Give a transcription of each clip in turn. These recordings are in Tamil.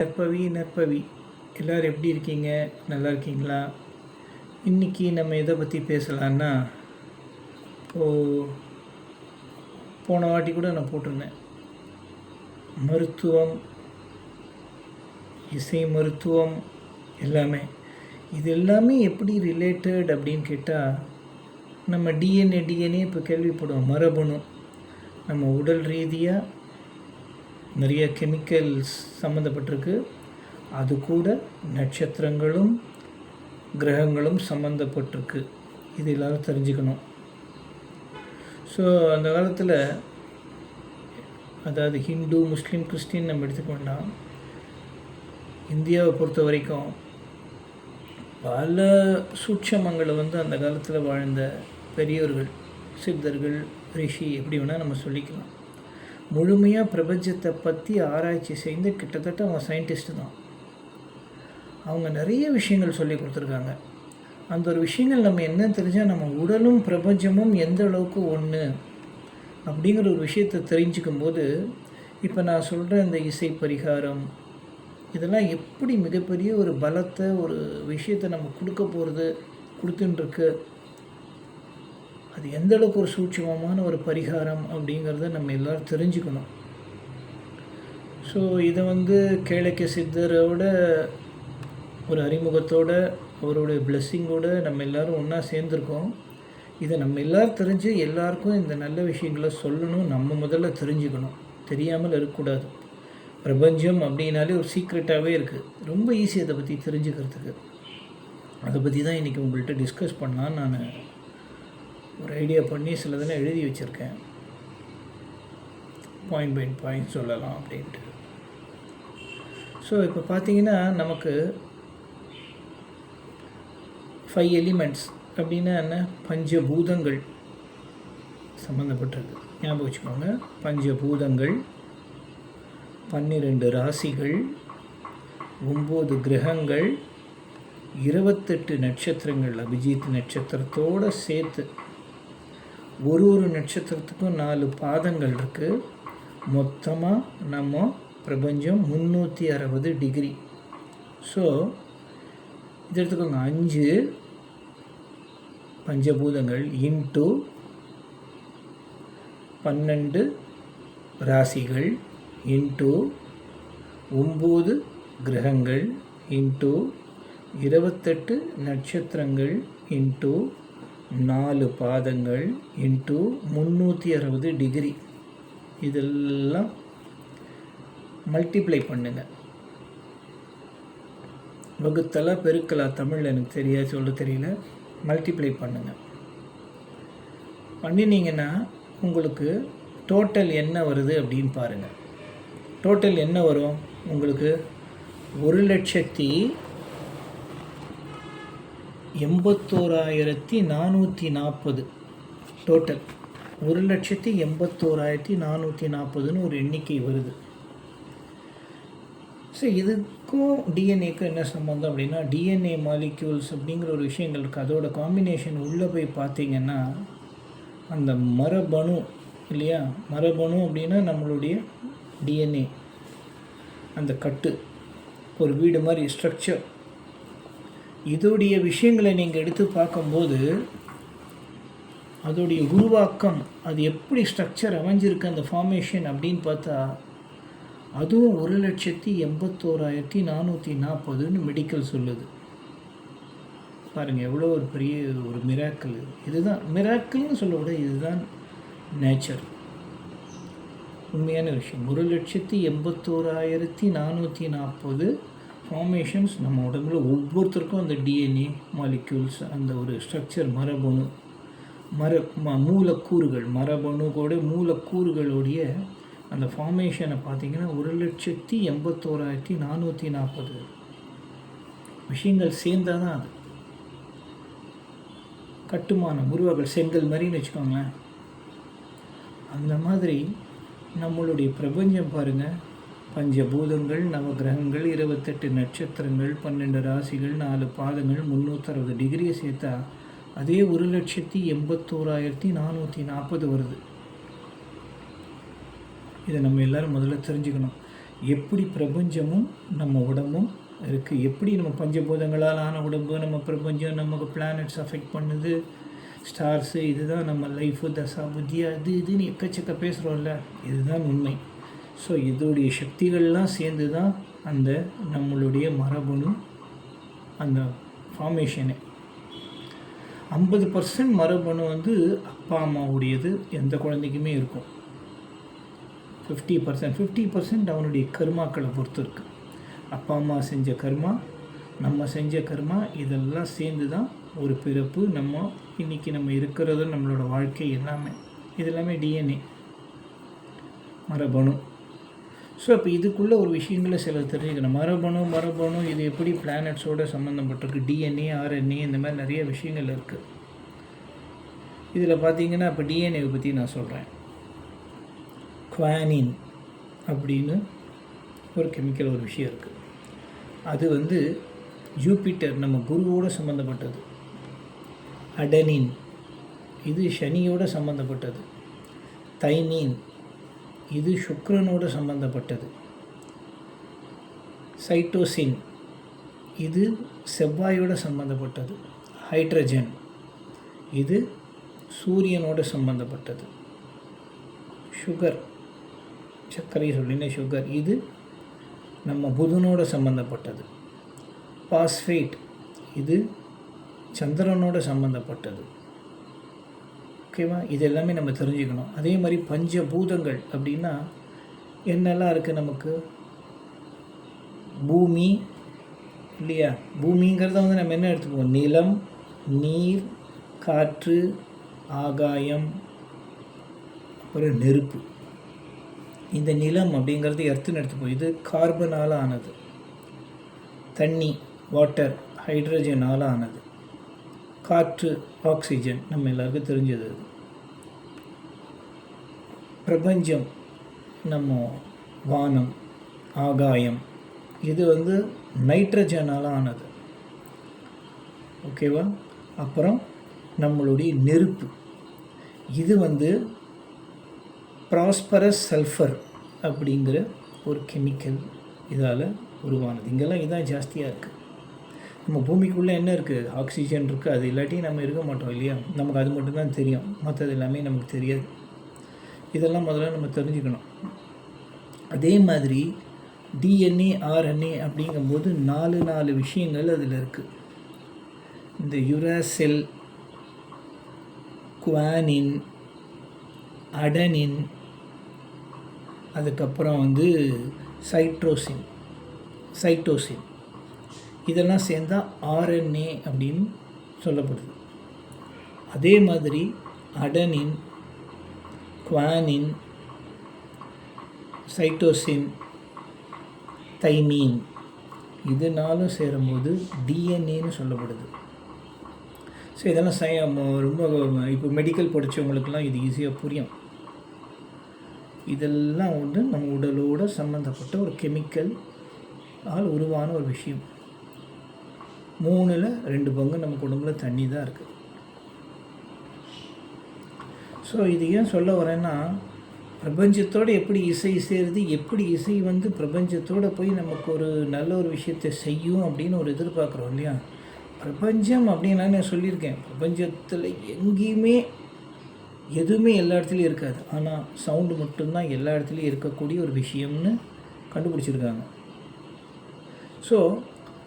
நற்பவி நற்பவி. எல்லோரும் எப்படி இருக்கீங்க? நல்லா இருக்கீங்களா? இன்றைக்கி நம்ம எதை பற்றி பேசலான்னா இப்போது போன வாட்டி கூட நான் போட்டிருந்தேன். மருத்துவம் இசை மருத்துவம் எல்லாமே. இது எல்லாமே எப்படி ரிலேட்டட் அப்படின்னு கேட்டால் நம்ம டிஎன்ஏ டிஎன்ஏ இப்போ கேள்விப்படுவோம். மரபணு. நம்ம உடல் ரீதியாக நிறைய கெமிக்கல்ஸ் சம்மந்தப்பட்டிருக்கு அது கூட நட்சத்திரங்களும் கிரகங்களும் சம்மந்தப்பட்டிருக்கு இது எல்லாரும் தெரிஞ்சுக்கணும். ஸோ அந்த காலத்தில் அதாவது ஹிந்து முஸ்லீம் கிறிஸ்டின் நம்ம எடுத்துக்கொண்டா இந்தியாவை பொறுத்த வரைக்கும் பல சூட்சமங்களை வந்து அந்த காலத்தில் வாழ்ந்த பெரியோர்கள் சித்தர்கள் ரிஷி எப்படி வேணால் நம்ம சொல்லிக்கலாம். முழுமையாக பிரபஞ்சத்தை பற்றி ஆராய்ச்சி செய்து கிட்டத்தட்ட அவங்க சயின்டிஸ்ட்டு தான். அவங்க நிறைய விஷயங்கள் சொல்லி கொடுத்துருக்காங்க. அந்த ஒரு விஷயங்கள் நம்ம என்ன தெரிஞ்சால் நம்ம உடலும் பிரபஞ்சமும் எந்த அளவுக்கு ஒன்று அப்படிங்கிற ஒரு விஷயத்தை தெரிஞ்சுக்கும் போது இப்போ நான் சொல்கிற இந்த இசை பரிகாரம் இதெல்லாம் எப்படி மிகப்பெரிய ஒரு பலத்தை ஒரு விஷயத்தை நம்ம கொடுக்க போகிறது கொடுத்துட்டுருக்கு அது எந்த அளவுக்கு ஒரு சூட்சமமான ஒரு பரிகாரம் அப்படிங்கிறத நம்ம எல்லோரும் தெரிஞ்சுக்கணும். ஸோ இதை வந்து கேளக்க சித்தரோட ஒரு அறிமுகத்தோட அவருடைய பிளெஸ்ஸிங்கோடு நம்ம எல்லோரும் ஒன்றா சேர்ந்துருக்கோம். இதை நம்ம எல்லோரும் தெரிஞ்சு எல்லாருக்கும் இந்த நல்ல விஷயங்களை சொல்லணும் நம்ம முதல்ல தெரிஞ்சுக்கணும். தெரியாமல் இருக்கக்கூடாது. பிரபஞ்சம் அப்படின்னாலே ஒரு சீக்ரெட்டாகவே இருக்குது ரொம்ப ஈஸி அதை பற்றி தெரிஞ்சுக்கிறதுக்கு. அதை பற்றி தான் இன்றைக்கி உங்கள்கிட்ட டிஸ்கஸ் பண்ணலான்னு நான் ஒரு ஐடியா பண்ணி சிலதெல்லாம் எழுதி வச்சுருக்கேன். பாயிண்ட் பை பாயிண்ட் சொல்லலாம் அப்படின்ட்டு. ஸோ இப்போ பார்த்தீங்கன்னா நமக்கு ஃபைவ் எலிமெண்ட்ஸ் அப்படின்னா என்ன? பஞ்சபூதங்கள் சம்மந்தப்பட்டிருக்கு ஞாபகம் வச்சுக்கோங்க. பஞ்சபூதங்கள் பன்னிரெண்டு ராசிகள் ஒம்பது கிரகங்கள் இருபத்தெட்டு நட்சத்திரங்கள் அபிஜித் நட்சத்திரத்தோடு சேர்த்து ஒரு ஒரு நட்சத்திரத்துக்கும் நாலு பாதங்கள் இருக்குது மொத்தமாக நம்ம பிரபஞ்சம் முந்நூற்றி அறுபது டிகிரி. ஸோ இது எடுத்துக்கோங்க. அஞ்சு பஞ்சபூதங்கள் இன்ட்டு பன்னெண்டு ராசிகள் இன்ட்டு ஒம்பது கிரகங்கள் இன்ட்டு இருபத்தெட்டு நட்சத்திரங்கள் இன்ட்டு நாலு பாதங்கள் இன்ட்டு முந்நூற்றி அறுபது டிகிரி இதெல்லாம் மல்டிப்ளை பண்ணுங்கள் வகுத்தலா பெருக்கலா தமிழ் எனக்கு தெரியாது சொல்ல தெரியல. மல்டிப்ளை பண்ணுங்கள் பண்ணினீங்கன்னா உங்களுக்கு டோட்டல் என்ன வருது அப்படின்னு பாருங்கள் டோட்டல் என்ன வரும்? உங்களுக்கு ஒரு லட்சத்தி எண்பத்தோராயிரத்தி நானூற்றி நாற்பது டோட்டல் ஒரு லட்சத்தி எண்பத்தோராயிரத்தி நானூற்றி நாற்பதுன்னு ஒரு எண்ணிக்கை வருது. ஸோ இதுக்கும் டிஎன்ஏக்கும் என்ன சம்மந்தம் அப்படின்னா டிஎன்ஏ மாலிக்யூல்ஸ் அப்படிங்கிற ஒரு விஷயங்கள் இருக்குது அதோட காம்பினேஷன் உள்ளே போய் பார்த்தீங்கன்னா அந்த மரபணு இல்லையா? மரபணு அப்படின்னா நம்மளுடைய டிஎன்ஏ அந்த கட்டு ஒரு வீடு மாதிரி ஸ்ட்ரக்சர் இதோடைய விஷயங்களை நீங்கள் எடுத்து பார்க்கும்போது அதோடைய உருவாக்கம் அது எப்படி ஸ்ட்ரக்சர் அமைஞ்சிருக்கு அந்த ஃபார்மேஷன் அப்படின்னு பார்த்தா அதுவும் ஒரு லட்சத்தி எண்பத்தோராயிரத்தி நானூற்றி நாற்பதுன்னு மெடிக்கல் சொல்லுது. பாருங்கள் எவ்வளோ ஒரு பெரிய ஒரு மிராக்கிள் இதுதான் மிராக்கிள்னு சொல்ல விட இதுதான் நேச்சர் உண்மையான விஷயம். ஒரு லட்சத்தி எண்பத்தோராயிரத்தி நானூற்றி நாற்பது ஃபார்மேஷன்ஸ் நம்ம உடம்புல ஒவ்வொருத்தருக்கும் அந்த டிஎன்ஏ மாலிக்யூல்ஸ் அந்த ஒரு ஸ்ட்ரக்சர் மரபணு மர ம மூலக்கூறுகள் மரபணு கூட மூலக்கூறுகளுடைய அந்த ஃபார்மேஷனை பார்த்தீங்கன்னா ஒரு லட்சத்தி எண்பத்தோராயிரத்தி நானூற்றி நாற்பது விஷயங்கள் சேர்ந்தால் தான் அது. கட்டுமானம் உருவங்கள் செங்கல் மாதிரின்னு வச்சுக்கோங்களேன். அந்த மாதிரி நம்மளுடைய பிரபஞ்சம் பாருங்கள் பஞ்சபூதங்கள் நவகிரகங்கள் இருபத்தெட்டு நட்சத்திரங்கள் பன்னெண்டு ராசிகள் நாலு பாதங்கள் முந்நூற்றறுபது டிகிரியை சேர்த்தா அதே ஒரு லட்சத்தி எண்பத்தோராயிரத்தி நானூற்றி நாற்பது வருது. இதை நம்ம எல்லோரும் முதல்ல தெரிஞ்சுக்கணும். எப்படி பிரபஞ்சமும் நம்ம உடம்பும் இருக்குது எப்படி நம்ம பஞ்சபூதங்களால் ஆன உடம்பு நம்ம பிரபஞ்சம் நமக்கு பிளானட்ஸ் அஃபெக்ட் பண்ணுது? ஸ்டார்ஸு இதுதான் நம்ம லைஃபு தசா புத்தி அது இதுன்னு எக்கச்சக்க பேசுகிறோம்ல இதுதான் உண்மை. ஸோ இதோடைய சக்திகள்லாம் சேர்ந்து தான் அந்த நம்மளுடைய மரபணு அந்த ஃபார்மேஷனே ஐம்பது பர்சன்ட் மரபணு வந்து அப்பா அம்மாவுடையது எந்த குழந்தைக்குமே இருக்கும். ஃபிஃப்டி பர்சன்ட் ஃபிஃப்டி பர்சன்ட் அவனுடைய கர்மாக்களை பொறுத்து இருக்குது அப்பா அம்மா செஞ்ச கர்மா நம்ம செஞ்ச கர்மா இதெல்லாம் சேர்ந்து தான் ஒரு பிறப்பு நம்ம இன்றைக்கி நம்ம இருக்கிறதும் நம்மளோட வாழ்க்கை எல்லாமே. இது எல்லாமே டிஎன்ஏ மரபணு. ஸோ அப்போ இதுக்குள்ளே ஒரு விஷயங்களை சில தெரிஞ்சுக்கணும். மரபணு மரபணு இது எப்படி பிளானட்ஸோட சம்மந்தப்பட்டிருக்கு டிஎன்ஏ ஆர்என்ஏ இந்த மாதிரி நிறைய விஷயங்கள் இருக்குது இதில் பார்த்தீங்கன்னா இப்போ டிஎன்ஏவை பற்றி நான் சொல்கிறேன் குவானின் அப்படின்னு ஒரு கெமிக்கல் ஒரு விஷயம் இருக்குது அது வந்து ஜூபிட்டர் நம்ம குருவோட சம்மந்தப்பட்டது அடனின் இது சனியோட சம்மந்தப்பட்டது தைமீன் இது சுக்கிரனோட சம்பந்தப்பட்டது. சைட்டோசின் இது செவ்வாயோட சம்பந்தப்பட்டது. ஹைட்ரஜன் இது சூரியனோட சம்பந்தப்பட்டது. சுகர் சர்க்கரை சொல்லினே சுகர் இது நம்ம புதனோட சம்பந்தப்பட்டது. பாஸ்பேட் இது சந்திரனோட சம்பந்தப்பட்டது. ஓகேவா? இது எல்லாமே நம்ம தெரிஞ்சுக்கணும். அதே மாதிரி பஞ்சபூதங்கள் அப்படின்னா என்னெல்லாம் இருக்குது நமக்கு? பூமி இல்லையா? பூமிங்கிறத வந்து நம்ம என்ன எடுத்துக்குவோம்? நிலம் நீர் காற்று ஆகாயம் அப்புறம் நெருப்பு. இந்த நிலம் அப்படிங்கிறது எர்த்துன்னு எடுத்துப்போம் இது கார்பனால் ஆனது தண்ணி வாட்டர் ஹைட்ரஜனால் ஆனது காற்று ஆக்சிஜன் நம்ம எல்லாருக்கும் தெரிஞ்சது. அது. பிரபஞ்சம் நம்ம வானம் ஆகாயம் இது வந்து நைட்ரஜனால் ஆனது. ஓகேவா? அப்புறம் நம்மளுடைய நெருப்பு. இது வந்து ப்ராஸ்பரஸ் சல்ஃபர் அப்படிங்கிற ஒரு கெமிக்கல் இதால் உருவானது. இங்கெல்லாம் இதான் ஜாஸ்தியாக இருக்குது நம்ம பூமிக்குள்ளே என்ன இருக்குது ஆக்சிஜன் இருக்குது அது இல்லாட்டி நம்ம இருக்க மாட்டோம் இல்லையா? நமக்கு அது மட்டும்தான் தெரியும். மற்றது எல்லாமே நமக்கு தெரியாது. இதெல்லாம் முதல்ல நம்ம தெரிஞ்சுக்கணும். அதே மாதிரி டிஎன்ஏ ஆர்என்ஏ அப்படிங்கும்போது நாலு நாலு விஷயங்கள் அதில் இருக்குது இந்த யுராசெல் குவானின் அடனின் அதுக்கப்புறம் வந்து சைட்ரோசின் சைட்டோசின். இதெல்லாம் சேர்ந்தால் ஆர்என்ஏ அப்படின்னு சொல்லப்படுது. அதே மாதிரி அடனின் குவானின் சைட்டோசின் தைமீன் இதனாலும் சேரும்போது டிஎன்ஏன்னு சொல்லப்படுது. ஸோ இதெல்லாம் சை ரொம்ப இப்போ மெடிக்கல் படித்தவங்களுக்கெல்லாம் இது ஈஸியாக புரியும். இதெல்லாம் வந்து நம்ம உடலோட சம்மந்தப்பட்ட ஒரு கெமிக்கல் ஆல் உருவான ஒரு விஷயம். மூணில் ரெண்டு பங்கு நம்ம உடம்புல தண்ணி தான் இருக்குது ஸோ இது ஏன் சொல்ல வரேன்னா பிரபஞ்சத்தோடு எப்படி இசை சேருது எப்படி இசை வந்து பிரபஞ்சத்தோடு போய் நமக்கு ஒரு நல்ல ஒரு விஷயத்தை செய்யும் அப்படின்னு ஒரு எதிர்பார்க்குறோம் இல்லையா? பிரபஞ்சம் அப்படின்னா நான் சொல்லியிருக்கேன். பிரபஞ்சத்தில் எங்கேயுமே எதுவுமே எல்லா இடத்துலையும் இருக்காது. ஆனால் சவுண்டு மட்டும்தான் எல்லா இடத்துலையும் இருக்கக்கூடிய ஒரு விஷயம்னு கண்டுபிடிச்சிருக்காங்க. ஸோ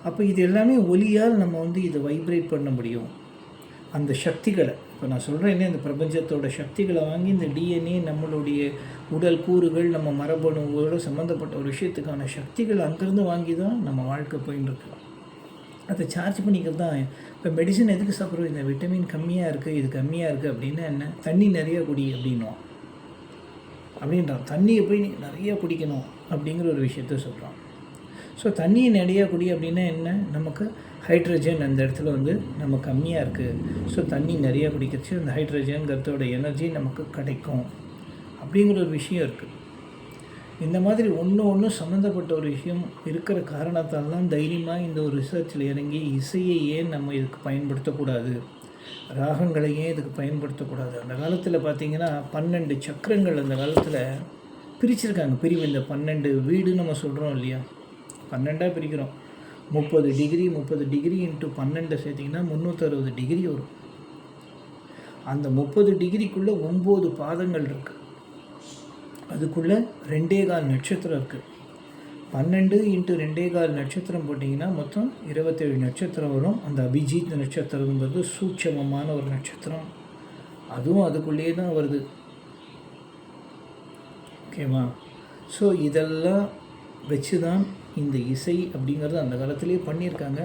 அப்போ இது எல்லாமே ஒலியால் நம்ம வந்து இதை வைப்ரேட் பண்ண முடியும். அந்த சக்திகளை இப்போ நான் சொல்கிறேனே இந்த பிரபஞ்சத்தோட சக்திகளை வாங்கி இந்த டிஎன்ஏ நம்மளுடைய உடல் கூறுகள் நம்ம மரபணுவோடு சம்மந்தப்பட்ட ஒரு விஷயத்துக்கான சக்திகள் அங்கேருந்து வாங்கி தான் நம்ம வாழ்க்கை போயின்னு இருக்கோம் அதை சார்ஜ் பண்ணிக்கிறது தான். இப்போ மெடிசன் எதுக்கு சாப்பிட்றோம்? இந்த விட்டமின் கம்மியாக இருக்குது இது கம்மியாக இருக்குது அப்படின்னா என்ன? தண்ணி நிறைய குடி அப்படின்னும் அப்படின்றான் தண்ணியை போய் நீ நிறைய குடிக்கணும் அப்படிங்கிற ஒரு விஷயத்த சொல்கிறான் ஸோ தண்ணியை நிறைய குடி அப்படின்னா என்ன? நமக்கு ஹைட்ரஜன் அந்த இடத்துல வந்து நம்ம கம்மியாக இருக்குது ஸோ தண்ணி நிறைய குடிக்கிறச்சு அந்த ஹைட்ரஜன்கிறதோட எனர்ஜி நமக்கு கிடைக்கும். அப்படிங்கிற ஒரு விஷயம் இருக்குது இந்த மாதிரி ஒன்று ஒன்று சம்மந்தப்பட்ட ஒரு விஷயம் இருக்கிற காரணத்தால் தான் தைரியமாக இந்த ஒரு ரிசர்ச்சில் இறங்கி இசையை ஏன் நம்ம இதுக்கு பயன்படுத்தக்கூடாது? ராகங்களை ஏன் இதுக்கு பயன்படுத்தக்கூடாது? அந்த காலத்தில் பார்த்திங்கன்னா பன்னெண்டு சக்கரங்கள் அந்த காலத்தில் பிரிச்சிருக்காங்க. பிரிவு இந்த பன்னெண்டு வீடு நம்ம சொல்கிறோம் இல்லையா? பன்னெண்டாக பிரிக்கிறோம். முப்பது டிகிரி முப்பது டிகிரி இன்ட்டு பன்னெண்டை சேர்த்திங்கன்னா முந்நூற்றறுபது டிகிரி வரும். அந்த முப்பது டிகிரிக்குள்ளே ஒம்பது பாதங்கள் இருக்குது அதுக்குள்ளே ரெண்டே கால் நட்சத்திரம் இருக்குது பன்னெண்டு இன்ட்டு ரெண்டே கால் நட்சத்திரம் போட்டிங்கன்னா மொத்தம் இருபத்தேழு நட்சத்திரம் வரும். அந்த அபிஜித் நட்சத்திரங்கிறது சூட்சமமான ஒரு நட்சத்திரம். அதுவும் அதுக்குள்ளேயே தான் வருது. ஓகேவா? ஸோ இதெல்லாம் வச்சு தான் இந்த இசை அப்படிங்கிறது அந்த காலத்திலே பண்ணியிருக்காங்க.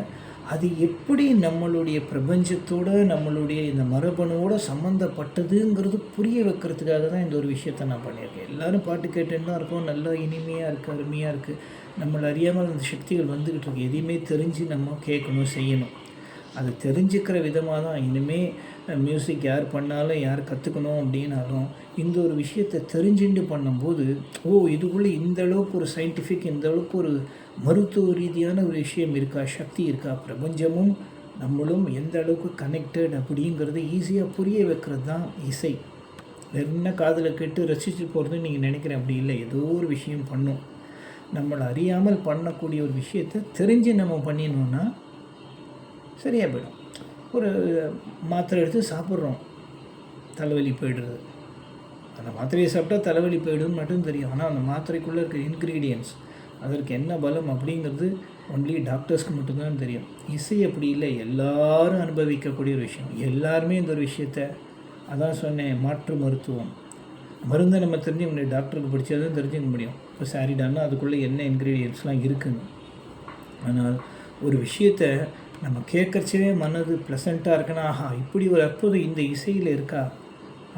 அது எப்படி நம்மளுடைய பிரபஞ்சத்தோட நம்மளுடைய இந்த மரபணுவோட சம்மந்தப்பட்டதுங்கிறது புரிய வைக்கிறதுக்காக தான் இந்த ஒரு விஷயத்த நான் பண்ணியிருக்கேன். எல்லோரும் பாட்டு கேட்டுன்னு தான் இருக்கோம். நல்லா இனிமையாக இருக்குது அருமையாக இருக்குது நம்மளை அறியாமல் அந்த சக்திகள் வந்துக்கிட்டு இருக்கு. எதையுமே தெரிஞ்சு நம்ம கேட்கணும் செய்யணும். அது தெரிஞ்சுக்கிற விதமாக தான். இனிமேல் மியூசிக் யார் பண்ணாலும் யார் கற்றுக்கணும் அப்படின்னாலும் இந்த ஒரு விஷயத்தை தெரிஞ்சுண்டு பண்ணும்போது ஓ இதுக்குள்ளே இந்த அளவுக்கு ஒரு சயின்டிஃபிக் இந்த அளவுக்கு ஒரு மருத்துவ ரீதியான ஒரு விஷயம் இருக்கா சக்தி இருக்கா பிரபஞ்சமும் நம்மளும் எந்த அளவுக்கு கனெக்டட் அப்படிங்கிறது ஈஸியாக புரிய வைக்கிறது தான் இசை என்ன காதில் கேட்டு ரசித்து போகிறதுன்னு நீங்கள் நினைக்கிறேன் அப்படி இல்லை. ஏதோ ஒரு விஷயம் பண்ணும். நம்மளை அறியாமல் பண்ணக்கூடிய ஒரு விஷயத்தை தெரிஞ்சு நம்ம பண்ணினோன்னா சரியாக போயிடும். ஒரு மாத்திரை எடுத்து சாப்பிட்றோம். தலைவலி போயிடுறது. அந்த மாத்திரையை சாப்பிட்டா தலைவலி போயிடும் மட்டும் தெரியும். ஆனால் அந்த மாத்திரைக்குள்ளே இருக்கிற இன்க்ரீடியன்ஸ் அதற்கு என்ன பலம் அப்படிங்கிறது ஒன்லி டாக்டர்ஸ்க்கு மட்டும்தான் தெரியும். இசை அப்படி இல்லை. எல்லாரும் அனுபவிக்கக்கூடிய ஒரு விஷயம். எல்லாருமே இந்த ஒரு விஷயத்த அதான் சொன்னேன் மாற்று மருத்துவம். மருந்தை நம்ம தெரிஞ்சு முடியும். டாக்டருக்கு படித்தா தான் தெரிஞ்சுக்க முடியும். இப்போ சாரிடான்னா அதுக்குள்ளே என்ன இன்க்ரீடியன்ஸ்லாம் இருக்குன்னு. ஆனால் ஒரு விஷயத்தை நம்ம கேட்கறச்சவே மனது ப்ளசண்ட்டாக இருக்குன்னா ஆஹா இப்படி ஒரு அற்புதம் இந்த இசையில் இருக்கா?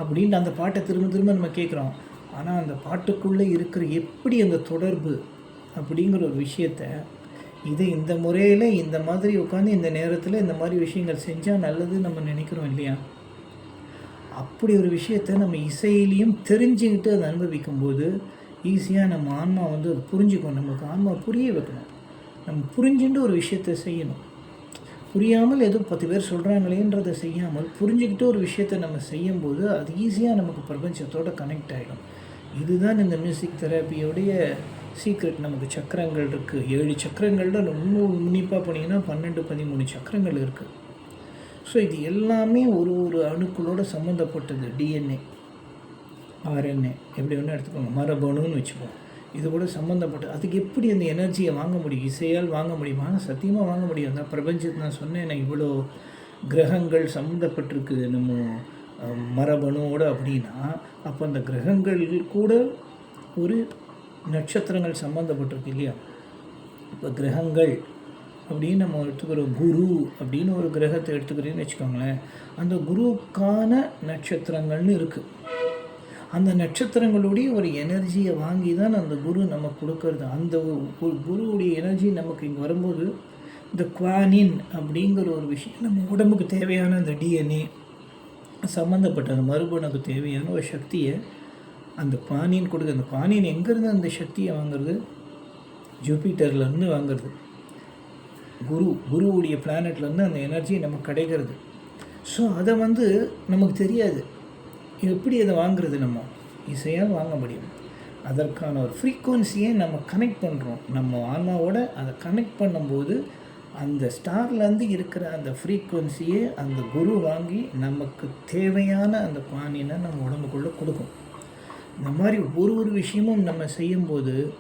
அப்படின்ட்டு அந்த பாட்டை திரும்ப திரும்ப நம்ம கேட்குறோம். ஆனால் அந்த பாட்டுக்குள்ளே இருக்கிற எப்படி அந்த தொடர்பு அப்படிங்கிற ஒரு விஷயத்த இதை இந்த முறையில் இந்த மாதிரி உட்காந்து இந்த நேரத்தில் இந்த மாதிரி விஷயங்கள் செஞ்சால் நல்லது நம்ம நினைக்கிறோம் இல்லையா? அப்படி ஒரு விஷயத்த நம்ம இசையிலையும் தெரிஞ்சுக்கிட்டு அதை அனுபவிக்கும் போது ஈஸியாக நம்ம ஆன்மா வந்து அதை புரிஞ்சுக்கணும். நமக்கு ஆன்மா புரிய வைக்கணும். நம்ம புரிஞ்சுட்டு ஒரு விஷயத்த செய்யணும். புரியாமல் ஏதோ பத்து பேர் சொல்கிறாங்களேன்றதை செய்யாமல் புரிஞ்சுக்கிட்டு ஒரு விஷயத்தை நம்ம செய்யும்போது அது ஈஸியாக நமக்கு பிரபஞ்சத்தோட கனெக்ட் ஆகிடும் இதுதான் இந்த மியூசிக் தெரப்பியோடைய சீக்ரெட் நமக்கு சக்கரங்கள் இருக்குது ஏழு சக்கரங்களில் ரொம்ப உன்னிப்பாக போனீங்கன்னா பன்னெண்டு பதிமூணு சக்கரங்கள் இருக்குது ஸோ இது எல்லாமே ஒரு ஒரு அணுக்களோட சம்மந்தப்பட்டது டிஎன்ஏ ஆர்என்ஏ எப்படி ஒன்று எடுத்துக்கோங்க. மரபணுன்னு வச்சுப்போம் இது கூட சம்மந்தப்பட்டது அதுக்கு எப்படி அந்த எனர்ஜியை வாங்க முடியும்? இசையால் வாங்க முடியுமா? சத்தியமாக வாங்க முடியும். அந்த பிரபஞ்சத்தை நான் சொன்னேன் எனக்கு இவ்வளோ கிரகங்கள் சம்மந்தப்பட்டிருக்கு நம்ம மரபணுவோடு அப்படின்னா அப்போ அந்த கிரகங்கள் கூட ஒரு நட்சத்திரங்கள் சம்மந்தப்பட்டிருக்கு இல்லையா? இப்போ கிரகங்கள் அப்படின்னு நம்ம எடுத்துக்கிறோம் குரு அப்படின்னு ஒரு கிரகத்தை எடுத்துக்கிறேன்னு வச்சுக்கோங்களேன் அந்த குருவுக்கான நட்சத்திரங்கள்னு இருக்குது அந்த நட்சத்திரங்களுடைய ஒரு எனர்ஜியை வாங்கி தான் அந்த குரு நமக்கு கொடுக்கறது. அந்த குருவுடைய எனர்ஜி நமக்கு இங்கே வரும்போது இந்த குவானின் அப்படிங்கிற ஒரு விஷயம் நம்ம உடம்புக்கு தேவையான அந்த டிஎன்ஏ சம்மந்தப்பட்ட அந்த மறுபணுக்கு தேவையான ஒரு சக்தியை அந்த குவானின் கொடுக்க அந்த குவானின் எங்கேருந்து அந்த சக்தியை வாங்குறது? ஜூபிட்டர்லேருந்து வாங்குறது. குரு குருவுடைய பிளானட்லேருந்து அந்த எனர்ஜி நமக்கு கிடைக்கிறது. ஸோ அதை வந்து நமக்கு தெரியாது. எப்படி அதை வாங்குறது நம்ம? இசையாக வாங்க முடியும். அதற்கான ஒரு ஃப்ரீக்குவன்சியை நம்ம கனெக்ட் பண்ணுறோம் நம்ம ஆன்மாவோட அதை கனெக்ட் பண்ணும்போது அந்த ஸ்டார்லேருந்து இருக்கிற அந்த ஃப்ரீக்குவன்சியை அந்த குரு வாங்கி நமக்கு தேவையான அந்த பானினை நம்ம உடம்புக்குள்ளே கொடுக்கும். இந்த மாதிரி ஒரு ஒரு விஷயமும் நம்ம செய்யும்போது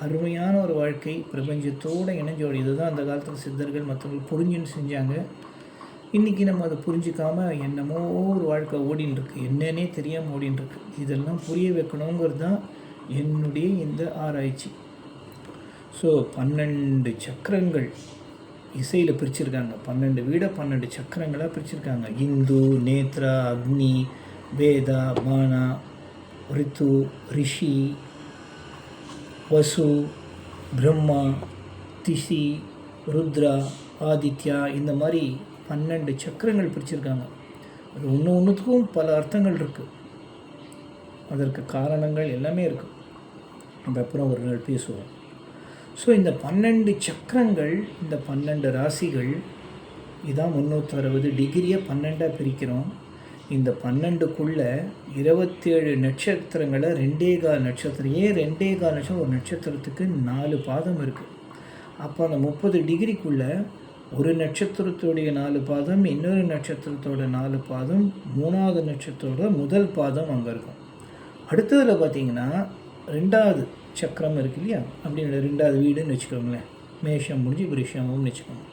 அருமையான ஒரு வாழ்க்கை பிரபஞ்சத்தோடு இணைஞ்சோடு. இதுதான் அந்த காலத்தில் சித்தர்கள் மற்றவர்கள் புரிஞ்சுன்னு செஞ்சாங்க. இன்றைக்கி நம்ம அதை புரிஞ்சிக்காமல் என்னமோ ஒரு வாழ்க்கை ஓடின்னு இருக்கு என்னன்னே தெரியாமல் ஓடின்னு இருக்கு இதெல்லாம் புரிய வைக்கணுங்கிறது தான் என்னுடைய இந்த ஆராய்ச்சி. ஸோ பன்னெண்டு சக்கரங்கள் இசையில் பிரிச்சிருக்காங்க. பன்னெண்டு வீட பன்னெண்டு சக்கரங்களாக பிரிச்சிருக்காங்க. இந்து நேத்ரா அக்னி வேதா பானா ரித்து ரிஷி வசு பிரம்மா திசி ருத்ரா ஆதித்யா இந்த மாதிரி பன்னெண்டு சக்கரங்கள் பிரிச்சிருக்காங்க. அது ஒன்று ஒன்றுத்துக்கும் பல அர்த்தங்கள் இருக்குது அதற்கு காரணங்கள் எல்லாமே இருக்குது நம்ம அப்புறம் ஒரு நாள் பேசுவோம். ஸோ இந்த பன்னெண்டு சக்கரங்கள் இந்த பன்னெண்டு ராசிகள் இதான் முந்நூற்றறுபது டிகிரியை பன்னெண்டாக பிரிக்கிறோம். இந்த பன்னெண்டுக்குள்ளே இருபத்தேழு நட்சத்திரங்களை ரெண்டே கால் நட்சத்திரம் ஏன் ரெண்டே கால் நட்சத்திரம்? ஒரு நட்சத்திரத்துக்கு நாலு பாதம் இருக்குது அப்போ அந்த முப்பது டிகிரிக்குள்ளே ஒரு நட்சத்திரத்துடைய நாலு பாதம் இன்னொரு நட்சத்திரத்தோட நாலு பாதம் மூணாவது நட்சத்திரத்தோட முதல் பாதம் அங்கே இருக்கும். அடுத்ததில் பார்த்தீங்கன்னா ரெண்டாவது சக்கரம் இருக்கு இல்லையா? அப்படின்னு ரெண்டாவது வீடுன்னு வச்சுக்கோங்களேன். மேஷம் முடிஞ்சு விருஷம்னு வச்சுக்கோங்க.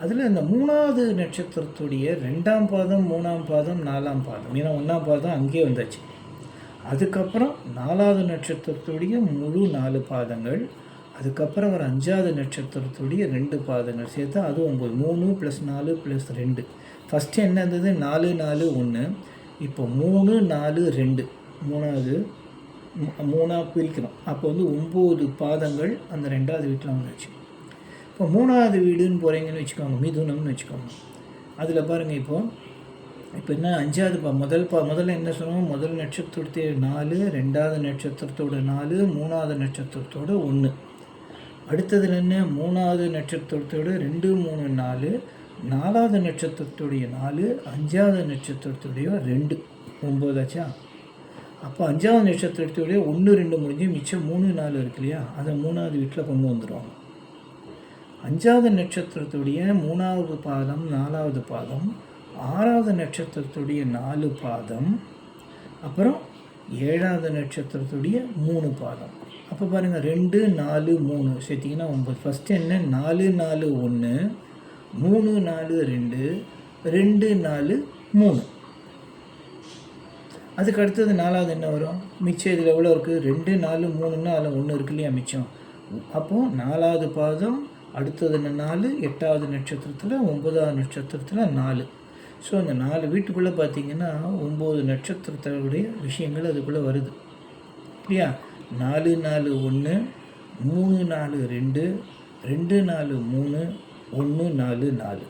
அதில் இந்த மூணாவது நட்சத்திரத்துடைய ரெண்டாம் பாதம் மூணாம் பாதம் நாலாம் பாதம். ஏன்னா ஒன்றாம் பாதம் அங்கேயே வந்தாச்சு. அதுக்கப்புறம் நாலாவது நட்சத்திரத்துடைய முழு நாலு பாதங்கள் அதுக்கப்புறம் ஒரு அஞ்சாவது நட்சத்திரத்துடைய ரெண்டு பாதங்கள் சேர்த்தா அது ஒம்பது மூணு ப்ளஸ் நாலு ப்ளஸ் ரெண்டு. ஃபஸ்ட்டு என்ன இருந்தது? நாலு நாலு ஒன்று இப்போ மூணு நாலு ரெண்டு. மூணாவது மூணாக மூணா பிரிக்கிறோம். அப்போ வந்து ஒம்பது பாதங்கள் அந்த ரெண்டாவது வீட்டில் வந்துச்சு. இப்போ மூணாவது வீடுன்னு போகிறீங்கன்னு வச்சுக்கோங்க. மிதுனம்னு வச்சுக்கோங்க. அதில் பாருங்கள் இப்போது இப்போ என்ன? அஞ்சாவது பா முதல் பா முதல்ல என்ன சொன்னோம்? முதல் நட்சத்திரத்தோட நாலு ரெண்டாவது நட்சத்திரத்தோட நாலு மூணாவது நட்சத்திரத்தோட ஒன்று அடுத்ததுல என்ன? மூணாவது நட்சத்திரத்தோடு ரெண்டு மூணு நாலு. நாலாவது நட்சத்திரத்துடைய நாலு அஞ்சாவது நட்சத்திரத்துடைய ரெண்டு. ஒம்போதாச்சா அப்போ அஞ்சாவது நட்சத்திரத்துடைய ஒன்று ரெண்டு முடிஞ்சு மிச்சம் மூணு நாலு இருக்கு இல்லையா? அதை மூணாவது வீட்டில் கொண்டு வந்துடுவாங்க. அஞ்சாவது நட்சத்திரத்துடைய மூணாவது பாதம் நாலாவது பாதம் ஆறாவது நட்சத்திரத்துடைய நாலு பாதம் அப்புறம் ஏழாவது நட்சத்திரத்துடைய மூணு பாதம். அப்போ பாருங்கள் ரெண்டு நாலு மூணு. சேர்த்திங்கன்னா ஒம்பது ஃபஸ்ட்டு என்ன? நாலு நாலு ஒன்று மூணு நாலு ரெண்டு. ரெண்டு நாலு மூணு. அதுக்கு அடுத்தது நாலாவது என்ன வரும்? மிச்சம் இதில் எவ்வளோ இருக்குது ரெண்டு நாலு மூணுன்னா அதில் ஒன்று இருக்கு இல்லையா மிச்சம்? அப்போது நாலாவது பாதம் அடுத்தது நாலு எட்டாவது நட்சத்திரத்தில் ஒன்பதாவது நட்சத்திரத்தில் நாலு. ஸோ அந்த நாலு வீட்டுக்குள்ளே பார்த்தீங்கன்னா ஒம்பது நட்சத்திரத்தினுடைய விஷயங்கள் அதுக்குள்ளே வருது. இல்லையா? நாலு நாலு ஒன்று மூணு நாலு ரெண்டு ரெண்டு நாலு மூணு ஒன்று நாலு நாலு.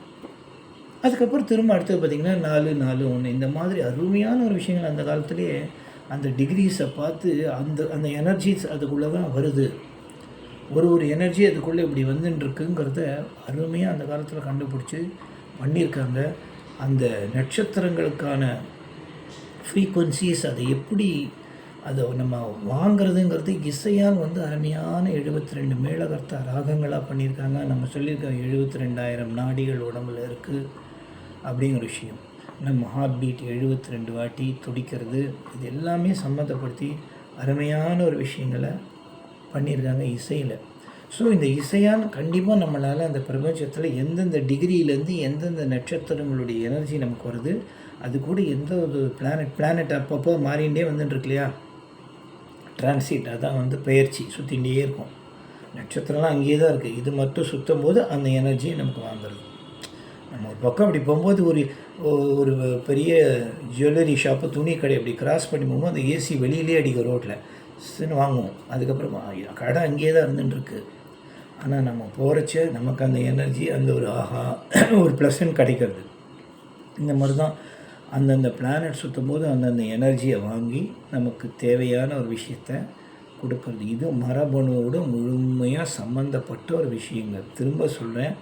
அதுக்கப்புறம் திரும்ப அடுத்தது பார்த்திங்கன்னா நாலு நாலு ஒன்று. இந்த மாதிரி அருமையான ஒரு விஷயங்கள் அந்த காலத்துலேயே அந்த டிகிரிஸை பார்த்து அந்த அந்த எனர்ஜிஸ் அதுக்குள்ளே தான் வருது. ஒரு ஒரு எனர்ஜி அதுக்குள்ளே இப்படி வந்துட்டுருக்குங்கிறத அருமையாக அந்த காலத்தில் கண்டுபிடிச்சி பண்ணியிருக்காங்க. அந்த நட்சத்திரங்களுக்கான ஃப்ரீக்குவன்சிஸ் அதை எப்படி அதை நம்ம வாங்குறதுங்கிறது இசையால் வந்து அருமையான எழுபத்தி ரெண்டு மேலகர்த்தா ராகங்களாக பண்ணியிருக்காங்க. நம்ம சொல்லியிருக்கோம் எழுபத்தி ரெண்டாயிரம் நாடிகள் உடம்புல இருக்குது அப்படிங்கிற விஷயம். நம்ம ஹார்ட் பீட் எழுபத்தி ரெண்டு வாட்டி துடிக்கிறது இது எல்லாமே சம்மந்தப்படுத்தி அருமையான ஒரு விஷயங்களை பண்ணியிருக்காங்க இசையில். ஸோ இந்த இசையால் கண்டிப்பாக நம்மளால் அந்த பிரபஞ்சத்தில் எந்தெந்த டிகிரியிலேருந்து எந்தெந்த நட்சத்திரங்களுடைய எனர்ஜி நமக்கு வருது அது கூட எந்த ஒரு பிளானட் பிளானட் அப்பப்போ மாறிண்டே வந்துட்டுருக்கு இல்லையா? டிரான்சிட் அதான் வந்து பெயர்ச்சி சுற்றிகிட்டே இருக்கும். நட்சத்திரம்லாம் அங்கேயே தான் இருக்குது இது மட்டும் சுற்றும் போது அந்த எனர்ஜியை நமக்கு வாங்குறது நம்ம ஒரு பக்கம் அப்படி போகும்போது ஒரு ஒரு பெரிய ஜுவல்லரி ஷாப்பு துணி கடை அப்படி கிராஸ் பண்ணி போகும்போது அந்த ஏசி வெளியிலே அடிக்கும் ரோட்டில் சின்னு வாங்குவோம். அதுக்கப்புறமா கடை அங்கேயே தான் இருந்துட்டுருக்கு ஆனால் நம்ம போகிறச்ச நமக்கு அந்த எனர்ஜி அந்த ஒரு ஆஹா ஒரு ப்ளஸ்ன்னு கிடைக்கிறது. இந்த மாதிரி தான் அந்தந்த பிளானட் சுற்றும் போது அந்தந்த எனர்ஜியை வாங்கி நமக்கு தேவையான ஒரு விஷயத்த கொடுக்கறது. இது மரபணுவோடு முழுமையாக சம்மந்தப்பட்ட ஒரு விஷயங்கள். திரும்ப சொல்கிறேன்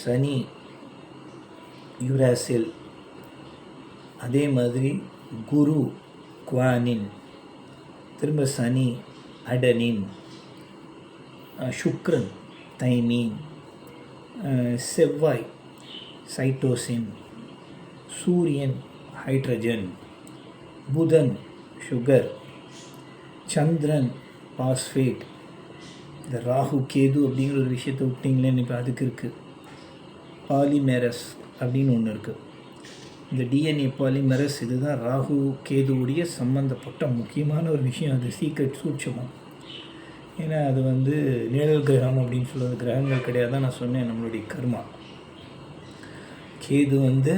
சனி யுராசில் அதே மாதிரி குரு குவானின் திரும்ப சனி அடனின் சுக்ரன் தைமீன் செவ்வாய் சைட்டோசின் சூரியன் ஹைட்ரஜன் புதன் சுகர் சந்திரன் பாஸ்பேட். இந்த ராகு கேது அப்படிங்கிற ஒரு விஷயத்தை விட்டிங்களேன்னு இப்போ அதுக்கு இருக்குது பாலிமெரஸ் அப்படின்னு ஒன்று இருக்குது இந்த டிஎன்ஏ பாலிமெரஸ் இதுதான் ராகு கேதுவுடைய சம்மந்தப்பட்ட முக்கியமான ஒரு விஷயம். அது சீக்ரெட் சூட்சமாக ஏன்னா அது வந்து நிழல் கிரகம் அப்படின்னு சொல்கிறது கிரகங்கள் கிடையாது. தான் நான் சொன்னேன் நம்மளுடைய கர்மா. கேது வந்து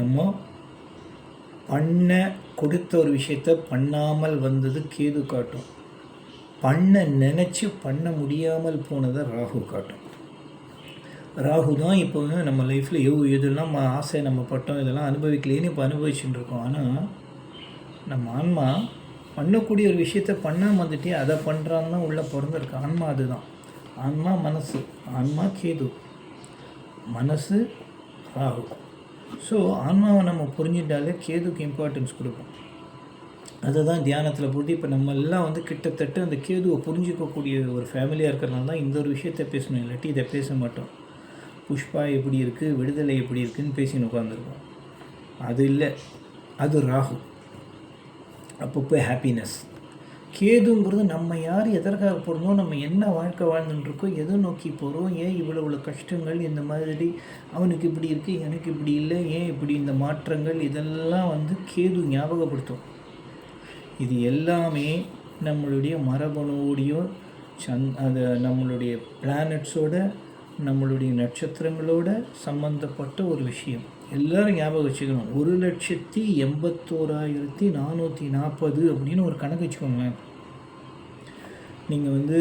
நம்ம பண்ண கொடுத்த ஒரு விஷயத்த பண்ணாமல் வந்தது கேது காட்டும். பண்ண நினச்சி பண்ண முடியாமல் போனதை ராகு காட்டும். ராகு தான் இப்போ வந்து நம்ம லைஃப்பில் எவ் இதெல்லாம் ஆசை நம்ம பட்டோம் இதெல்லாம் அனுபவிக்கலேன்னு இப்போ அனுபவிச்சுட்டு இருக்கோம் ஆனால் நம்ம ஆன்மா பண்ணக்கூடிய ஒரு விஷயத்த பண்ணாமல் வந்துட்டே அதை பண்ணுறான்னு தான் உள்ளே பிறந்திருக்கு. ஆன்மா அதுதான். ஆன்மா மனசு. ஆன்மா கேது. மனசு ராகு. ஸோ ஆன்மாவை நம்ம புரிஞ்சிட்டாலே கேதுக்கு இம்பார்ட்டன்ஸ் கொடுப்போம் அதை தான் தியானத்தில் போட்டு இப்போ நம்ம எல்லாம் வந்து கிட்டத்தட்ட அந்த கேதுவை புரிஞ்சிக்கக்கூடிய ஒரு ஃபேமிலியாக இருக்கிறனால தான் இந்த ஒரு விஷயத்தை பேசணும். இல்லாட்டி இதை பேச மாட்டோம். புஷ்பா எப்படி இருக்குது விடுதலை எப்படி இருக்குதுன்னு பேசின்னு உட்காந்துருக்கோம் அது இல்லை. அது ராகு. அப்பப்போ ஹாப்பினஸ் கேதுங்கிறது நம்ம யார் எதற்காக போகிறோமோ நம்ம என்ன வாழ்க்கை வாழ்ந்துட்டுருக்கோம் எதை நோக்கி போகிறோம் ஏன் இவ்வளோ இவ்வளோ கஷ்டங்கள் இந்த மாதிரி அவனுக்கு இப்படி இருக்குது எனக்கு இப்படி இல்லை ஏன் இப்படி இந்த மாற்றங்கள் இதெல்லாம் வந்து கேது ஞாபகப்படுத்தும். இது எல்லாமே நம்மளுடைய மரபணுவோடையோ சந் அது நம்மளுடைய பிளானட்ஸோட நம்மளுடைய நட்சத்திரங்களோட சம்மந்தப்பட்ட ஒரு விஷயம். எல்லோரும் ஞாபகம் வச்சுக்கணும். ஒரு லட்சத்தி எண்பத்தோராயிரத்தி நானூற்றி நாற்பது அப்படின்னு ஒரு கணக்கு வச்சுக்கோங்களேன். நீங்கள் வந்து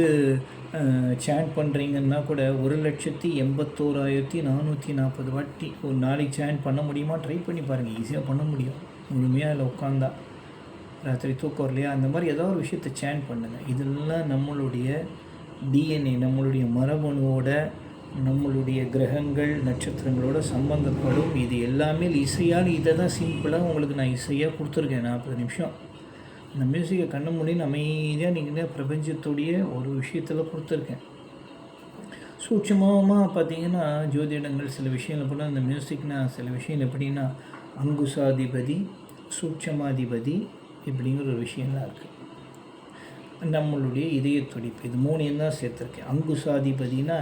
சேன் பண்ணுறீங்கன்னா கூட ஒரு லட்சத்தி எண்பத்தோராயிரத்தி நானூற்றி நாற்பது வாட்டி ஒரு நாளைக்கு சேன் பண்ண முடியுமா? ட்ரை பண்ணி பாருங்கள் ஈஸியாக பண்ண முடியும். முழுமையாக அதில் உட்காந்தா ராத்திரி தூக்கம் இல்லையா அந்த மாதிரி ஏதோ ஒரு விஷயத்தை சேன் பண்ணுங்கள் இதெல்லாம் நம்மளுடைய டிஎன்ஏ நம்மளுடைய மரபணுவோட நம்மளுடைய கிரகங்கள் நட்சத்திரங்களோட சம்பந்தப்படும். இது எல்லாமே இசையால் இதை தான் சிம்பிளாக உங்களுக்கு நான் இசையாக கொடுத்துருக்கேன் நாற்பது நிமிஷம். இந்த மியூசிக்கை கண்ணு முடின்னு அமைதியாக நீங்கள் பிரபஞ்சத்துடைய ஒரு விஷயத்தில் கொடுத்துருக்கேன். சூட்சமாக பார்த்தீங்கன்னா ஜோதிடங்கள் சில விஷயங்கள் போனால் இந்த மியூசிக்னா சில விஷயம் எப்படின்னா அங்குசாதிபதி சூட்சமாதிபதி இப்படிங்கிற ஒரு விஷயம்லாம் இருக்குது நம்மளுடைய இதய துடிப்பு இது மூணையும் தான் சேர்த்துருக்கேன். அங்குசாதிபதினா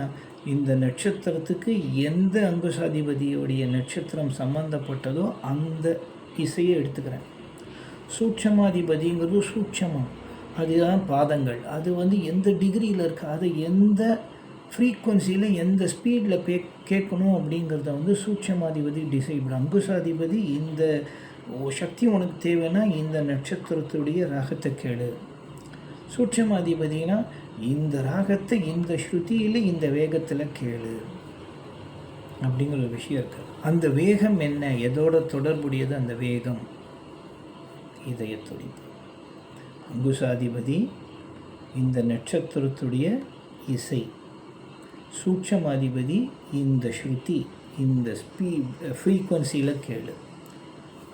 இந்த நட்சத்திரத்துக்கு எந்த அங்குசாதிபதியுடைய நட்சத்திரம் சம்மந்தப்பட்டதோ அந்த இசையை எடுத்துக்கிறேன். சூட்சமாதிபதிங்கிறது சூட்சமம். அதுதான் பாதங்கள். அது வந்து எந்த டிகிரியில் இருக்குது அதை எந்த ஃப்ரீக்குவன்சியில் எந்த ஸ்பீடில் பே கேட்கணும் அப்படிங்கிறத வந்து சூட்சமாதிபதி டிசைபிள் அங்குசாதிபதி இந்த சக்தி உனக்கு தேவைன்னா இந்த நட்சத்திரத்துடைய ரகத்தை கேளு. சூட்சமாதிபதினா இந்த ராகத்தை இந்த ஸ்ருதியில் இந்த வேகத்தில் கேளு அப்படிங்கிற ஒரு விஷயம் இருக்குது அந்த வேகம் என்ன? எதோட தொடர்புடையது அந்த வேகம்? இதய துடிப்பு அங்குசாதிபதி இந்த நட்சத்திரத்துடைய இசை. சூட்சமாதிபதி இந்த ஸ்ருதி இந்த ஸ்பீ ஃப்ரீக்குவன்சியில் கேளு.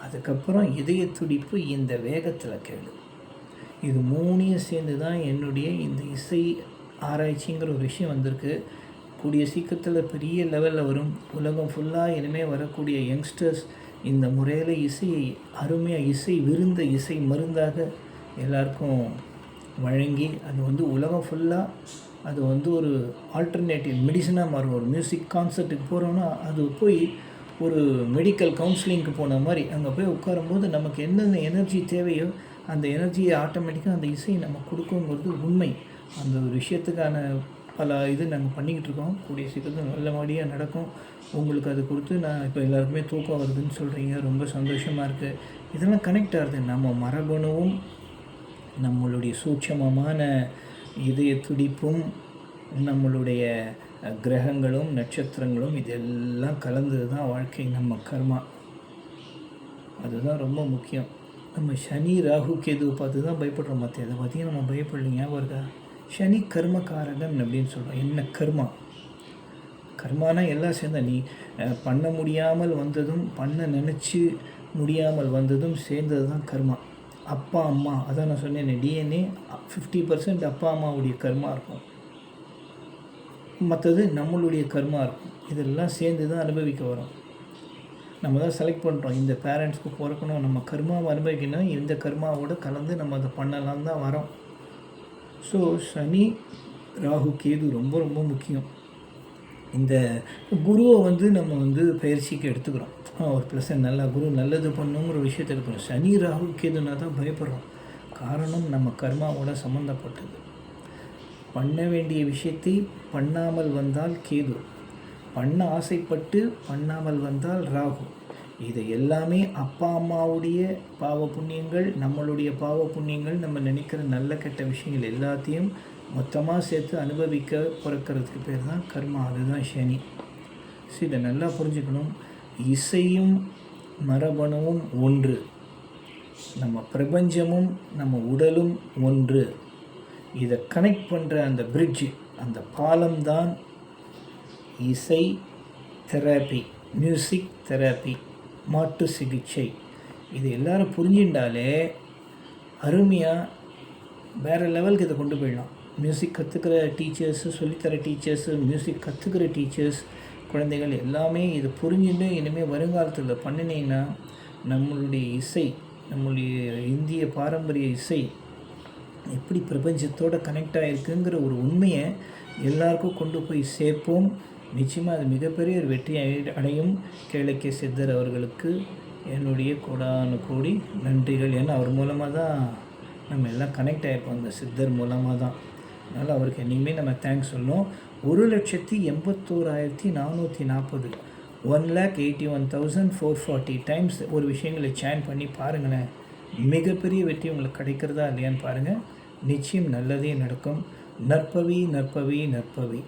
அதுக்கப்புறம் இதய துடிப்பு இந்த வேகத்தில் கேளு. இது மூணையும் சேர்ந்து தான் என்னுடைய இந்த இசை ஆராய்ச்சிங்கிற ஒரு விஷயம் வந்திருக்கு. கூடிய சீக்கிரத்தில் பெரிய லெவலில் வரும். உலகம் ஃபுல்லாக இனிமேல் வரக்கூடிய யங்ஸ்டர்ஸ் இந்த முறையில் இசையை அருமையாக இசை விருந்த இசை மருந்தாக எல்லாருக்கும் வழங்கி அது வந்து உலகம் ஃபுல்லாக அது வந்து ஒரு ஆல்டர்னேட்டிவ் மெடிசனாக மாறும். ஒரு மியூசிக் கான்சர்ட்டுக்கு போகிறோன்னா அது போய் ஒரு மெடிக்கல் கவுன்சிலிங்க்கு போன மாதிரி அங்கே போய் உட்காரும்போது நமக்கு என்னென்ன எனர்ஜி தேவையோ அந்த எனர்ஜியை ஆட்டோமேட்டிக்காக அந்த இசையை நம்ம கொடுக்குங்கிறது உண்மை. அந்த ஒரு விஷயத்துக்கான பல இது நாங்கள் பண்ணிக்கிட்டு இருக்கோம். கூடிய சீக்கிரத்தில் நல்ல மாதிரியாக நடக்கும். உங்களுக்கு அது கொடுத்து நான் இப்போ எல்லாருக்குமே தூக்கம் வருதுன்னு சொல்கிறீங்க ரொம்ப சந்தோஷமாக இருக்குது இதெல்லாம் கனெக்ட் ஆகுது. நம்ம மரபணுவும் நம்மளுடைய சூட்சமமான இதய துடிப்பும் நம்மளுடைய கிரகங்களும் நட்சத்திரங்களும் இதெல்லாம் கலந்தது தான் வாழ்க்கை. நம்ம கர்மா. அதுதான் ரொம்ப முக்கியம். நம்ம சனி ராகு கேதுவை பார்த்து தான் பயப்படுறோம் மற்ற இதை பற்றியும் நம்ம பயப்படலைங்க ஞாபகம் இருக்கா? சனி கர்மகாரகன் அப்படின்னு சொல்கிறோம் என்ன கர்மா? கர்மானா எல்லாம் சேர்ந்த நீ பண்ண முடியாமல் வந்ததும் பண்ண நினச்சி முடியாமல் வந்ததும் சேர்ந்தது தான் கர்மா. அப்பா அம்மா அதான் நான் சொன்னேன் டிஎன்ஏ ஃபிஃப்டி பர்சன்ட் அப்பா அம்மாவுடைய கர்மா இருக்கும். மற்றது நம்மளுடைய கர்மா இருக்கும். இதெல்லாம் சேர்ந்து தான் அனுபவிக்க வரும். நம்ம தான் செலக்ட் பண்ணுறோம் இந்த பேரண்ட்ஸ்க்கு பிறக்கணும். நம்ம கர்மா அனுபவிக்கணும் இந்த கர்மாவோட கலந்து நம்ம அதை பண்ணலாம் தான் வரோம். ஸோ சனி ராகு கேது ரொம்ப ரொம்ப முக்கியம். இந்த குருவை வந்து நம்ம வந்து பயிற்சிக்கு எடுத்துக்கிறோம். ஒரு ப்ளஸ் நல்லா குரு நல்லது பண்ணுங்கிற விஷயத்தை எடுக்கிறோம் சனி ராகு கேதுனா தான் பயப்படுறோம். காரணம் நம்ம கர்மாவோட சம்மந்தப்பட்டது பண்ண வேண்டிய விஷயத்தை பண்ணாமல் வந்தால் கேது. பண்ண ஆசைப்பட்டு பண்ணாமல் வந்தால் ராகு. இது எல்லாமே அப்பா அம்மாவுடைய பாவ புண்ணியங்கள் நம்மளுடைய பாவ புண்ணியங்கள் நம்ம நினைக்கிற நல்ல கெட்ட விஷயங்கள் எல்லாத்தையும் மொத்தமாக சேர்த்து அனுபவிக்க பிறக்கிறதுக்கு பேர் தான் கர்மா. அதுதான் சனி. ஸோ இதை நல்லா புரிஞ்சுக்கணும். இசையும் மரபணுவும் ஒன்று. நம்ம பிரபஞ்சமும் நம்ம உடலும் ஒன்று. இதை கனெக்ட் பண்ணுற அந்த பிரிட்ஜ் அந்த பாலம்தான் இசை தெரப்பி மியூசிக் தெரப்பி மாட்டு சிகிச்சை. இது எல்லோரும் புரிஞ்சுட்டாலே அருமையாக வேறு லெவலுக்கு இதை கொண்டு போயிடலாம். மியூசிக் கற்றுக்கிற டீச்சர்ஸு சொல்லித்தர டீச்சர்ஸு மியூசிக் கற்றுக்கிற டீச்சர்ஸ் குழந்தைகள் எல்லாமே இது புரிஞ்சுட்டு இனிமேல் வருங்காலத்தில் பண்ணினீங்கன்னா நம்மளுடைய இசை நம்மளுடைய இந்திய பாரம்பரிய இசை எப்படி பிரபஞ்சத்தோட கனெக்ட் ஆகிருக்குங்கிற ஒரு உண்மையை எல்லாருக்கும் கொண்டு போய் சேர்ப்போம். நிச்சயமாக அது மிகப்பெரிய ஒரு வெற்றி அடையும் கேளக்கிய சித்தர் அவர்களுக்கு. என்னுடைய கோடானு கோடி நன்றிகள். ஏன்னா அவர் மூலமாக தான் நம்ம எல்லாம் கனெக்ட் ஆகிருப்போம் அந்த சித்தர் மூலமாக தான் அதனால் அவருக்கு இனிமேல் நம்ம தேங்க்ஸ் சொல்லணும். ஒரு லட்சத்தி எண்பத்தோராயிரத்தி நானூற்றி நாற்பது one lakh eighty one thousand four forty times ஒரு விஷயங்களை சேன் பண்ணி பாருங்களேன். மிகப்பெரிய வெற்றி உங்களுக்கு கிடைக்கிறதா இல்லையான்னு பாருங்கள் நிச்சயம் நல்லதே நடக்கும். நற்பவி நற்பவி நற்பவி.